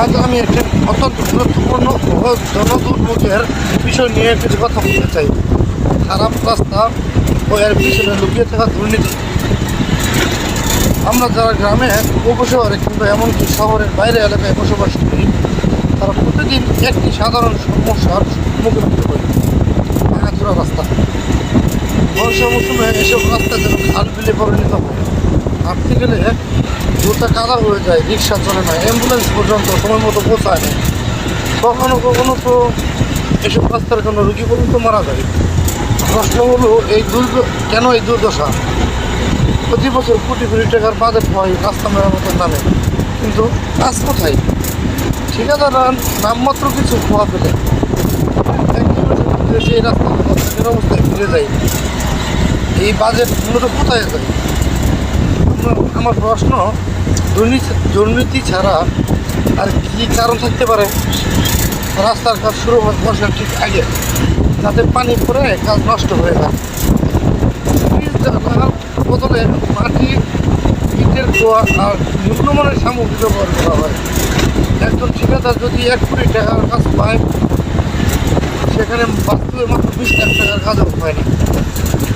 আজ আমি একটি অত্যন্ত গুরুত্বপূর্ণ ও জনদুর্ভোগের বিষয় নিয়ে কিছু কথা বলতে চাই। খারাপ রাস্তা ও এর পিছনে লুকিয়ে থাকা দুর্নীতি। আমরা যারা গ্রামে উপশহরে কিংবা এমনকি শহরের বাইরে এলাকায় বসবাস করি, তারা প্রতিদিন একটি সাধারণ সমস্যার সম্মুখীন হতে পারি। ভাঙাচোরা রাস্তা। বর্ষা মৌসুমে এসব রাস্তা যেন খাল বিলে পরিণত হয়। হাঁটতে গেলে জুতা কাদা হয়ে যায়, রিক্সা চলে না অ্যাম্বুলেন্স পর্যন্ত সময় মতো পৌঁছায় না। কখনো কখনো তো এসব রাস্তার জন্য রুগী পর্যন্ত মারা যায়। প্রশ্ন হলো, এই দুর্গ কেন এই দুর্দশা? প্রতি বছর কোটি কোটি টাকার বাজেট হয় রাস্তা মেরামতের নামে। কিন্তু কাজ কোথায়? ঠিকাদাররা নামমাত্র কিছু খোয়া এক সেই রাস্তা অবস্থায় ফিরে যায়। এই বাজেট মূলত কোথায় যায়? আমার প্রশ্ন দুর্নীতি ছাড়া আর কী কারণ থাকতে পারে রাস্তার কাজ শুরু হয় বর্ষার ঠিক আগে যাতে পানি পড়ে কাজ নষ্ট হয়ে যায় বদলে মাটি ইটের খোয়া আর নিম্নমানের সামগ্রী ব্যবহার করা হয় একজন ঠিকাদার যদি এক কোটি টাকার কাজ পায় সেখানে বাস্তবে মাত্র বিশ লাখ টাকার কাজও হয় না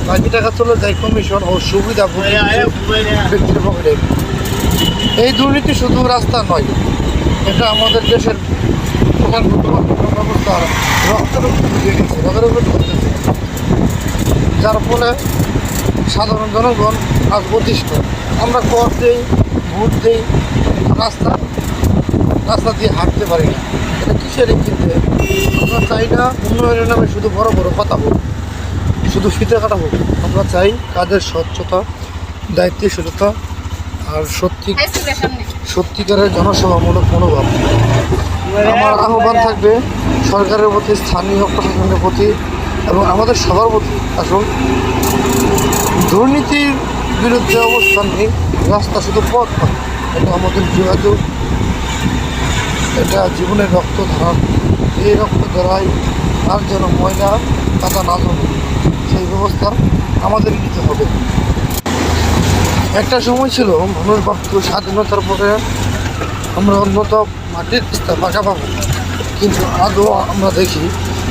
বাকি টাকা চলে যায় কমিশন ও সুবিধা ব্যক্তির এই দুর্নীতি শুধু রাস্তা নয়, এটা আমাদের দেশের প্রধান রক্তের যার ফলে সাধারণ জনগণ আজ অতিষ্ঠ। আমরা কর দেই, ভোট দেই রাস্তা রাস্তা দিয়ে হাঁটতে পারি না। এটা কিসের কিনতে আমরা চাই না উন্নয়নের নামে শুধু বড় বড় কথা হোক শুধু ফিতে কাটা হোক আমরা চাই কাজের স্বচ্ছতা, দায়িত্বশীলতা আর সত্যি সত্যিকারের জনসেবামূলক মনোভাব। আমার আহ্বান থাকবে সরকারের প্রতি স্থানীয় প্রশাসনের প্রতি এবং আমাদের সবার প্রতি। আসুন। দুর্নীতির বিরুদ্ধে অবস্থান নেই রাস্তা শুধু পথ নয় এটা আমাদের যোগাযোগ এটা জীবনের রক্ত ধারণ এই রক্ত ধারায় আর যেন ময়লা কাদা না জমে সেই ব্যবস্থা আমাদের নিতে হবে। একটা সময় ছিল মানুষ ভাবত স্বাধীনতার পরে আমরা উন্নত মাটির রাস্তা পাকা পাবো। কিন্তু আদৌ আমরা দেখি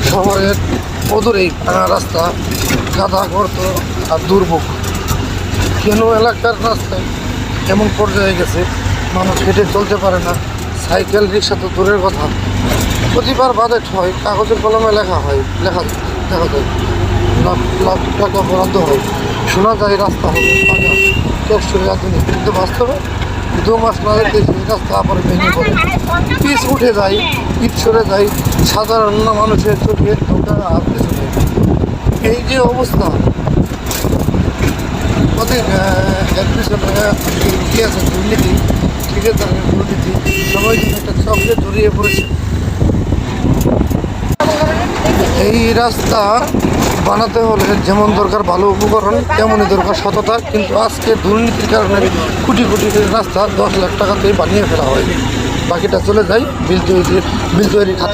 শহরের অদূরেই ভাঙা রাস্তা কাদা গর্ত আর দুর্ভোগ। কেন এলাকার রাস্তায় এমন পর্যায়ে গেছে? মানুষ হেঁটে চলতে পারে না। সাইকেল, রিক্সা তো দূরের কথা। প্রতিবার বাজেট হয়, কাগজের কলমে লেখা হয়, লেখা দেখা যায়। লাখ টাকা বরাদ্দ হয়। শোনা যায় রাস্তা হবে পাকা। টেক্সটুরি আধুনিক কিন্তু বাস্তবে দু মাস না সেই রাস্তা আবার ভেঙে পড়ে। পিচ উঠে যায় পিচ সরে যায়, সাধারণ মানুষের চোখে ঢোকা আর পেছনে এই যে অবস্থা পিছনে কি আছে, দুর্নীতি, ঠিকাদারের দুর্নীতি, সবাই একটা চক্রে জড়িয়ে পড়েছে। এই রাস্তা বানাতে হলে যেমন দরকার ভালো উপকরণ, তেমনই দরকার সততা। কিন্তু আজকে দুর্নীতির কারণে কোটি কোটি রাস্তা দশ লাখ টাকাতেই বানিয়ে ফেলা হয়। বাকিটা চলে যায় বিল তৈরি বিল তৈরি